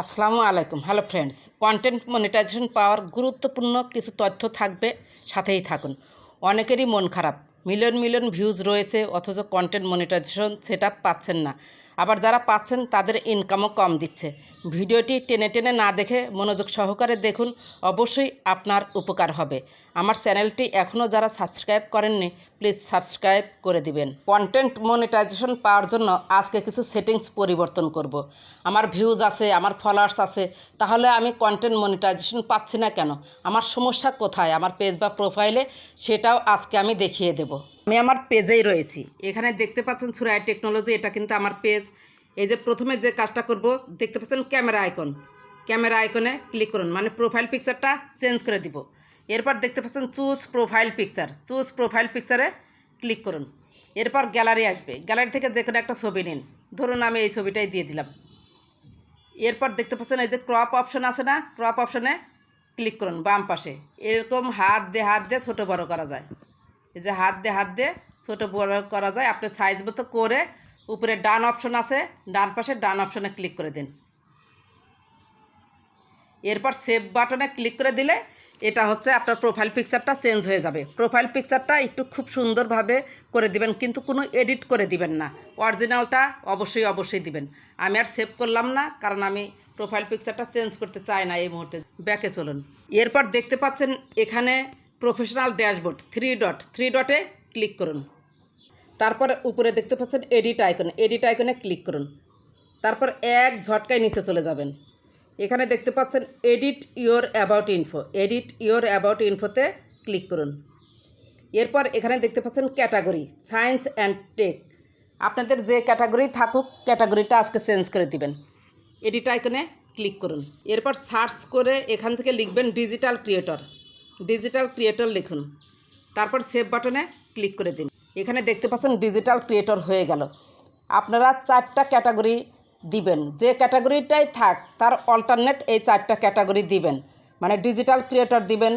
আসসালামু আলাইকুম। Hello friends content monetization পাওয়ার গুরুত্বপূর্ণ কিছু তথ্য থাকবে, সাথেই থাকুন। অনেকেরই মন খারাপ। মিলিয়ন মিলিয়ন ভিউজ রয়েছে, অথচ কন্টেন্ট মনিটাইজেশন সেটা পাচ্ছেন না। আবার যারা পাচ্ছেন তাদের ইনকামও কম দিচ্ছে। ভিডিওটি টেনে টেনে না দেখে মনোযোগ সহকারে দেখুন, অবশ্যই আপনার উপকার হবে। আমার চ্যানেলটি এখনও যারা সাবস্ক্রাইব করেননি প্লিজ সাবস্ক্রাইব করে দিবেন। কন্টেন্ট মনিটাইজেশন পাওয়ার জন্য আজকে কিছু সেটিংস পরিবর্তন করব। আমার ভিউজ আছে, আমার ফলোয়ার্স আছে, তাহলে আমি কন্টেন্ট মনিটাইজেশন পাচ্ছি না কেন? আমার সমস্যা কোথায়? আমার পেজ বা প্রোফাইলে সেটাও আজকে আমি দেখিয়ে দেব। আমি আমার পেজেই রয়েছি। এখানে দেখতে পাচ্ছেন সুরাই টেকনোলজি, এটা কিন্তু আমার পেজ। এই যে প্রথমে যে কাজটা করব, দেখতে পাচ্ছেন ক্যামেরা আইকন। ক্যামেরা আইকনে ক্লিক করুন মানে প্রোফাইল পিকচারটা চেঞ্জ করে দিব। এরপর দেখতে পাচ্ছেন choose profile picture choose profile পিকচারে click করুন। এরপর গ্যালারি আসবে। গ্যালারি থেকে যে কোনো একটা ছবি নিন। ধরুন আমি এই ছবিটাই দিয়ে দিলাম। এরপর দেখতে পাচ্ছেন এই যে ক্রপ অপশন আছে না? ক্রপ অপশনে ক্লিক করুন বাম পাশে। এরকম হাত দিয়ে হাত দিয়ে ছোটো বড় করা যায়। এই যে হাত দিয়ে হাত দিয়ে ছোটো বড় করা যায়। আপনি সাইজ মতো করে উপরে ডান অপশন আছে, ডান পাশে ডান অপশনে ক্লিক করে দিন। এরপর সেভ বাটনে ক্লিক করে দিলে এটা হচ্ছে আপনার প্রোফাইল পিকচারটা চেঞ্জ হয়ে যাবে। প্রোফাইল পিকচারটা একটু খুব সুন্দরভাবে করে দিবেন, কিন্তু কোনো এডিট করে দিবেন না। অরিজিনালটা অবশ্যই অবশ্যই দিবেন। আমি আর সেভ করলাম না, কারণ আমি প্রোফাইল পিকচারটা চেঞ্জ করতে চাই না এই মুহূর্তে। ব্যাকে চলুন। এরপর দেখতে পাচ্ছেন এখানে professional dashboard three dot three ডটে ক্লিক করুন। তারপর উপরে দেখতে পাচ্ছেন এডিট আইকন এডিট আইকনে ক্লিক করুন। তারপর এক ঝটকায় নিচে চলে যাবেন। এখানে দেখতে পাচ্ছেন edit your about info edit your about ইনফোতে click করুন। এরপর এখানে দেখতে পাচ্ছেন ক্যাটাগরি সায়েন্স অ্যান্ড টেক আপনাদের যে ক্যাটাগরি থাকুক ক্যাটাগরিটা আজকে চেঞ্জ করে দিবেন। এডিট আইকনে ক্লিক করুন। এরপর সার্চ করে এখান থেকে লিখবেন ডিজিটাল ক্রিয়েটর ডিজিটাল ক্রিয়েটর লিখুন। তারপর সেভ বাটনে ক্লিক করে দিন। এখানে দেখতে পাচ্ছেন ডিজিটাল ক্রিয়েটর হয়ে গেল। আপনারা চারটা ক্যাটাগরি দিবেন। যে ক্যাটাগরিটাই থাক, তার অল্টারনেট এই চারটা ক্যাটাগরি দিবেন। মানে ডিজিটাল ক্রিয়েটর দিবেন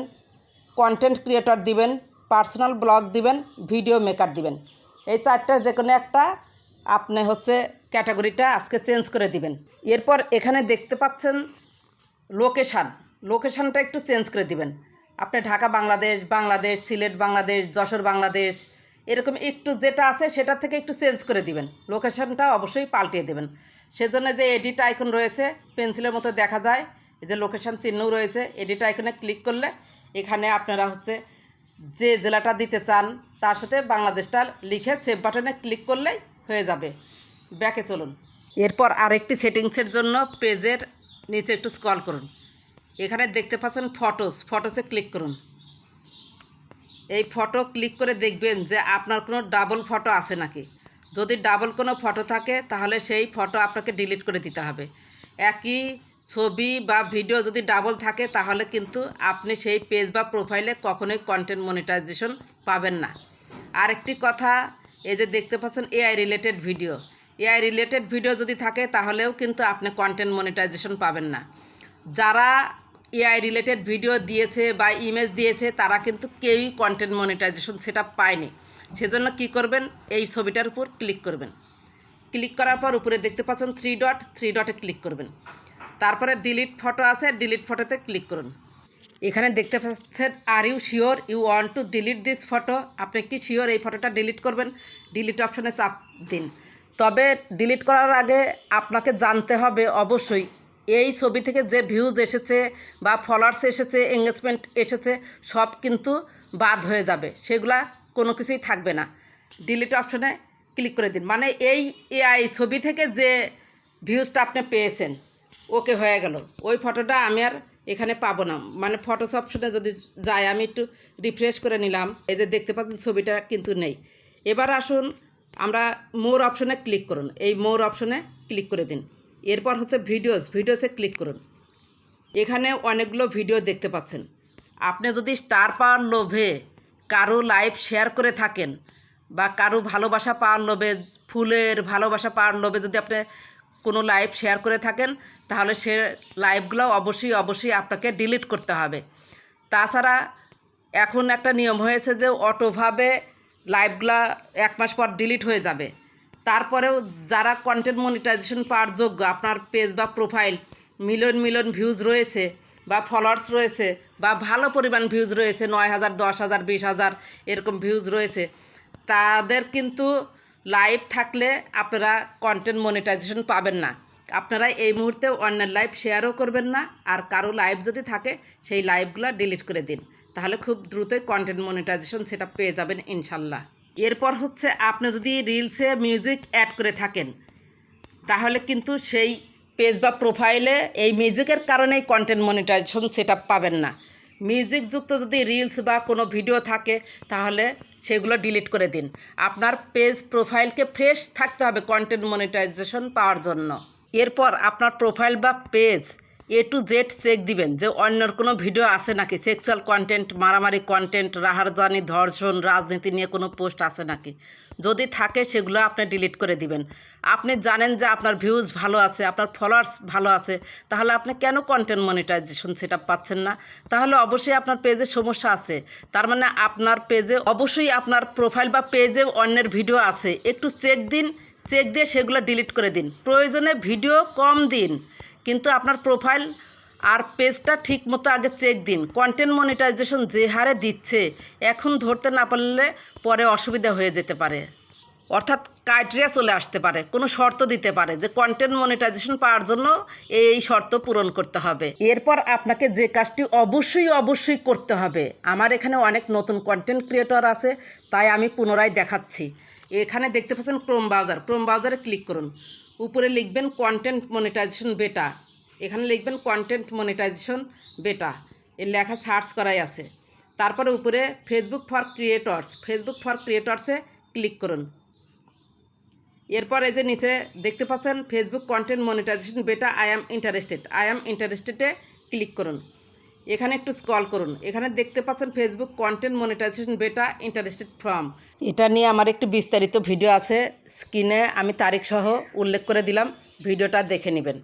কন্টেন্ট ক্রিয়েটর দিবেন পার্সোনাল ব্লগ দিবেন ভিডিও মেকার দিবেন। এই চারটার যে কোনো একটা আপনি হচ্ছে ক্যাটাগরিটা আজকে চেঞ্জ করে দিবেন। এরপর এখানে দেখতে পাচ্ছেন লোকেশান লোকেশানটা একটু চেঞ্জ করে দিবেন। আপনি ঢাকা বাংলাদেশ বাংলাদেশ, সিলেট বাংলাদেশ, যশোর বাংলাদেশ, এরকম একটু যেটা আছে সেটা থেকে একটু চেঞ্জ করে দিবেন। লোকেশানটা অবশ্যই পাল্টিয়ে দেবেন। সেজন্য যে এডিট আইকন রয়েছে পেন্সিলের মতো দেখা যায়, এই যে লোকেশান চিহ্নও রয়েছে এডিট আইকনে ক্লিক করলে এখানে আপনারা হচ্ছে যে জেলাটা দিতে চান, তার সাথে বাংলাদেশটা লিখে সেভ বাটনে ক্লিক করলেই হয়ে যাবে। ব্যাকে চলুন। এরপর আরেকটি সেটিংসের জন্য পেজের নিচে একটু স্ক্রল করুন। এখানে দেখতে পাচ্ছেন ফটোস ফটোসে ক্লিক করুন। এই ফটো ক্লিক করে দেখবেন যে আপনার কোনো ডাবল ফটো আছে নাকি। যদি ডাবল কোনো ফটো থাকে, তাহলে সেই ফটো আপনাকে ডিলিট করে দিতে হবে। একই ছবি বা ভিডিও যদি ডাবল থাকে, তাহলে কিন্তু আপনি সেই পেজ বা প্রোফাইলে কখনোই কন্টেন্ট মনিটাইজেশন পাবেন না। আরেকটি কথা, এই যে দেখতে পাচ্ছেন AI related video AI related video যদি থাকে, তাহলেও কিন্তু আপনি কন্টেন্ট মনিটাইজেশন পাবেন না। যারা এআই রিলেটেড ভিডিও দিয়েছে বা ইমেজ দিয়েছে, তারা কিন্তু কেউই কন্টেন্ট মনিটাইজেশন সেটা পায়নি। সেজন্য কি করবেন? এই ছবিটার উপর ক্লিক করবেন। ক্লিক করার পর উপরে দেখতে পাচ্ছেন থ্রি ডট থ্রি ডটে ক্লিক করবেন। তারপরে ডিলিট ফটো আছে ডিলিট ফটোতে ক্লিক করুন। এখানে দেখতে পাচ্ছেন are you sure you want to delete this photo আপনি কি শিওর এই ফটোটা ডিলিট করবেন? ডিলিট অপশনে চাপ দিন। তবে ডিলিট করার আগে আপনাকে জানতে হবে অবশ্যই এই ছবি থেকে যে ভিউজ এসেছে বা ফলোয়ার্স এসেছে এঙ্গেজমেন্ট এসেছে, সব কিন্তু বাদ হয়ে যাবে। সেগুলা কোনো কিছুই থাকবে না। ডিলিট অপশনে ক্লিক করে দিন। মানে এই এআই ছবি থেকে যে ভিউজটা আপনি পেয়েছেন ওকে হয়ে গেল। ওই ফটোটা আমি আর এখানে পাবো না। মানে ফটোস অপশনে যদি যাই আমি একটু রিফ্রেশ করে নিলাম। এই যে দেখতে পাচ্ছেন, ছবিটা কিন্তু নেই। এবার আসুন, আমরা মোর অপশনে ক্লিক করুন। এই মোর অপশনে ক্লিক করে দিন। এরপর হচ্ছে ভিডিওস, ভিডিওসে ক্লিক করুন। এখানে অনেকগুলো ভিডিও দেখতে পাচ্ছেন। আপনি যদি স্টার পাওয়ার লোভে কারও লাইভ শেয়ার করে থাকেন বা কারও ভালোবাসা পাওয়ার লোভে, ফুলের ভালোবাসা পাওয়ার লোভে যদি আপনি কোনো লাইভ শেয়ার করে থাকেন, তাহলে সে লাইভগুলো অবশ্যই অবশ্যই আপনাকে ডিলিট করতে হবে। তাছাড়া এখন একটা নিয়ম হয়েছে যে অটোভাবে লাইভগুলা এক মাস পর ডিলিট হয়ে যাবে। তারপরেও যারা কন্টেন্ট মনিটাইজেশন পাওয়ার যোগ্য, আপনার পেজ বা প্রোফাইল মিলিয়ন মিলিয়ন ভিউজ রয়েছে বা ফলোয়ার্স রয়েছে বা ভালো পরিমাণ ভিউজ রয়েছে, নয় হাজার, দশ হাজার, বিশ হাজার এরকম ভিউজ রয়েছে, তাদের কিন্তু লাইভ থাকলে আপনারা কন্টেন্ট মনিটাইজেশন পাবেন না। আপনারা এই মুহূর্তে অন্যের লাইভ শেয়ারও করবেন না, আর কারও লাইভ যদি থাকে, সেই লাইভগুলো ডিলিট করে দিন। তাহলে খুব দ্রুতই কন্টেন্ট মনিটাইজেশন সেটা পেয়ে যাবেন ইনশাল্লাহ। এরপর হচ্ছে আপনি যদি রিলসে মিউজিক অ্যাড করে থাকেন, তাহলে কিন্তু সেই পেজ বা প্রোফাইলে এই মিউজিকের কারণেই কন্টেন্ট মনিটাইজেশন সেট পাবেন না। মিউজিকযুক্ত যদি রিলস বা কোনো ভিডিও থাকে, তাহলে সেগুলো ডিলিট করে দিন। আপনার পেজ প্রোফাইলকে ফ্রেশ থাকতে হবে কন্টেন্ট মনিটাইজেশন পাওয়ার জন্য। এরপর আপনার প্রোফাইল বা page A to Z check দিবেন যে অন্যর কোনো ভিডিও আছে নাকি? সেক্সুয়াল কন্টেন্ট মারামারি কন্টেন্ট রাহারজানি, ধর্ষণ, রাজনীতি নিয়ে কোনো পোস্ট আছে নাকি? যদি থাকে, সেগুলো আপনি ডিলিট করে দিবেন। আপনি জানেন যে আপনার ভিউজ ভালো আছে, আপনার ফলোয়ার্স ভালো আছে, তাহলে আপনি কেন কন্টেন্ট মনিটাইজেশন সেটা পাচ্ছেন না? তাহলে অবশ্যই আপনার পেজে সমস্যা আছে। তার মানে আপনার পেজে অবশ্যই আপনার প্রোফাইল বা পেজে অন্যের ভিডিও আছে। একটু চেক দিন চেক দিয়ে সেগুলো ডিলিট করে দিন। প্রয়োজনে ভিডিও কম দিন। কিন্তু আপনার প্রোফাইল আর পেজটা ঠিক মতো আগে চেক দিন। কন্টেন্ট মনিটাইজেশন যে হারে দিচ্ছে, এখন ধরতে না পারলে পরে অসুবিধা হয়ে যেতে পারে। অর্থাৎ ক্রাইটেরিয়া চলে আসতে পারে, কোনো শর্ত দিতে পারে যে কন্টেন্ট মনিটাইজেশন পাওয়ার জন্য এই শর্ত পূরণ করতে হবে। এরপর আপনাকে যে কাজটি অবশ্যই অবশ্যই করতে হবে। আমার এখানে অনেক নতুন কন্টেন্ট ক্রিয়েটর আছে, তাই আমি পুনরায় দেখাচ্ছি। এখানে দেখতে পাচ্ছেন ক্রোম ব্রাউজার ক্রোম ব্রাউজারে ক্লিক করুন। উপরে লিখবেন কন্টেন্ট মনিটাইজেশন বেটা এখানে লিখবেন কন্টেন্ট মনিটাইজেশন বেটা এর লেখা সার্চ করাই আছে। তারপরে উপরে Facebook for creators Facebook for ক্রিয়েটর্সে click করুন। এরপর এই যে নিচে দেখতে পাচ্ছেন Facebook content monetization beta I am interested I am ইন্টারেস্টেডে click করুন। এখানে একটু স্ক্রল করুন। এখানে দেখতে পাচ্ছেন Facebook content monetization beta interested from এটা নিয়ে আমার একটু বিস্তারিত ভিডিও আছে। স্ক্রিনে আমি তারিখ সহ উল্লেখ করে দিলাম। ভিডিওটা দেখে নেবেন।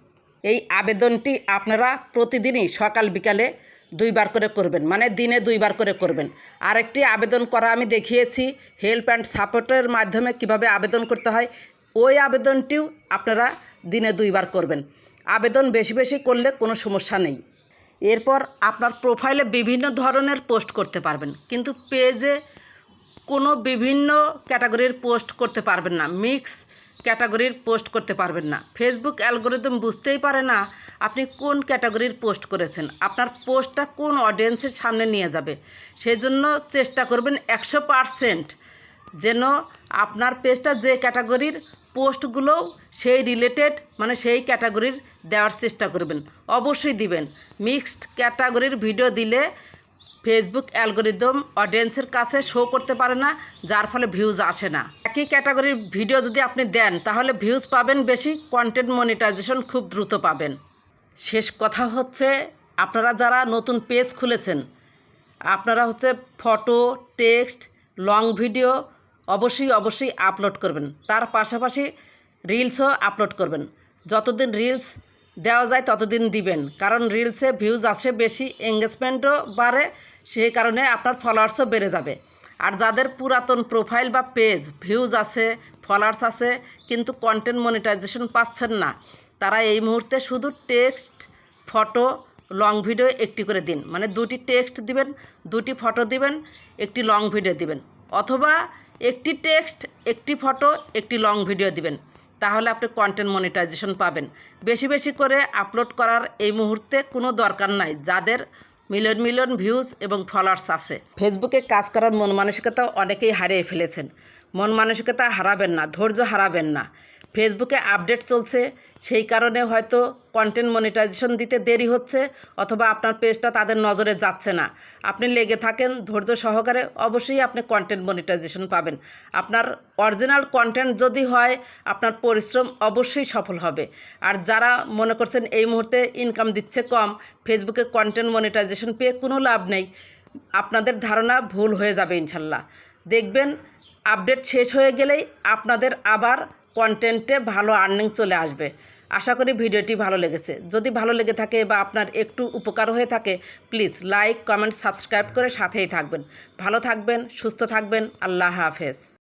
এই আবেদনটি আপনারা প্রতিদিনই সকাল বিকালে দুইবার করে করবেন। মানে দিনে দুইবার করে করবেন। আরেকটি আবেদন করা আমি দেখিয়েছি। হেল্প অ্যান্ড সাপোর্টের মাধ্যমে কীভাবে আবেদন করতে হয়। ওই আবেদনটিও আপনারা দিনে দুইবার করবেন। আবেদন বেশি বেশি করলে কোনো সমস্যা নেই। এরপর আপনার প্রোফাইলে বিভিন্ন ধরনের পোস্ট করতে পারবেন। কিন্তু পেজে কোনো বিভিন্ন ক্যাটাগরির পোস্ট করতে পারবেন না। মিক্স ক্যাটাগরির পোস্ট করতে পারবেন না। ফেসবুক অ্যালগোরিদম বুঝতেই পারে না আপনি কোন ক্যাটাগরির পোস্ট করেছেন। আপনার পোস্টটা কোন অডিয়েন্সের সামনে নিয়ে যাবে। সেজন্য চেষ্টা করবেন একশো পারসেন্ট যেন আপনার পেজটা যে ক্যাটাগরির পোস্টগুলো সেই রিলেটেড মানে সেই ক্যাটাগরির দেওয়ার চেষ্টা করবেন। অবশ্যই দিবেন। মিক্সড ক্যাটাগরির ভিডিও দিলে ফেসবুক অ্যালগোরিদম অডিয়েন্সের কাছে শো করতে পারে না, যার ফলে ভিউজ আসে না। একই ক্যাটাগরির ভিডিও যদি আপনি দেন, তাহলে ভিউজ পাবেন বেশি কন্টেন্ট মনিটাইজেশন খুব দ্রুত পাবেন। শেষ কথা হচ্ছে, আপনারা যারা নতুন পেজ খুলেছেন, আপনারা হচ্ছে ফটো টেক্সট লং ভিডিও অবশ্যই অবশ্যই আপলোড করবেন। তার পাশাপাশি রিলসও আপলোড করবেন। যতদিন রিলস দেওয়া যায়, ততদিন দিবেন। কারণ রিলসে ভিউজ আসে বেশি এঙ্গেজমেন্টও বাড়ে, সেই কারণে আপনার ফলোয়ার্সও বেড়ে যাবে। আর যাদের পুরাতন প্রোফাইল বা পেজ ভিউজ আছে ফলোয়ার্স আছে, কিন্তু কন্টেন্ট মনিটাইজেশন পাচ্ছেন না, তারা এই মুহূর্তে শুধু টেক্সট ফটো লং ভিডিও একটি করে দিন। মানে দুটি টেক্সট দিবেন, দুটি ফটো দিবেন, একটি লং ভিডিও দিবেন। অথবা একটি টেক্সট, একটি ফটো, একটি লং ভিডিও দিবেন। তাহলে আপনি কন্টেন্ট মনিটাইজেশন পাবেন। বেশি বেশি করে আপলোড করার এই মুহূর্তে কোনো দরকার নাই, যাদের মিলিয়ন মিলিয়ন ভিউজ এবং ফলোয়ার্স আছে। ফেসবুকে কাজ করার মন মানসিকতা অনেকেই হারিয়ে ফেলেছেন। মন মানসিকতা হারাবেন না, ধৈর্য হারাবেন না। ফেসবুকে আপডেট চলছে। সেই কারণে হয়তো কন্টেন্ট মনিটাইজেশন দিতে দেরি হচ্ছে অথবা আপনার পেজটা তাদের নজরে যাচ্ছে না। আপনি লেগে থাকেন ধৈর্য সহকারে অবশ্যই আপনি কন্টেন্ট মনিটাইজেশন পাবেন। আপনার অরিজিনাল কন্টেন্ট যদি হয়, আপনার পরিশ্রম অবশ্যই সফল হবে। আর যারা মনে করছেন এই মুহূর্তে ইনকাম দিচ্ছে কম ফেসবুকে কন্টেন্ট মনিটাইজেশন পেয়ে কোনো লাভ নেই, আপনাদের ধারণা ভুল হয়ে যাবে ইনশাল্লাহ। দেখবেন আপডেট শেষ হয়ে গেলেই আপনাদের আবার কন্টেন্টে ভালো আর্নিং চলে আসবে। আশা করি ভিডিওটি ভালো লেগেছে। যদি ভালো লেগে থাকে বা আপনার একটু উপকার হয়ে থাকে প্লিজ লাইক কমেন্ট সাবস্ক্রাইব করে সাথেই থাকবেন। ভালো থাকবেন, সুস্থ থাকবেন, আল্লাহ হাফেজ।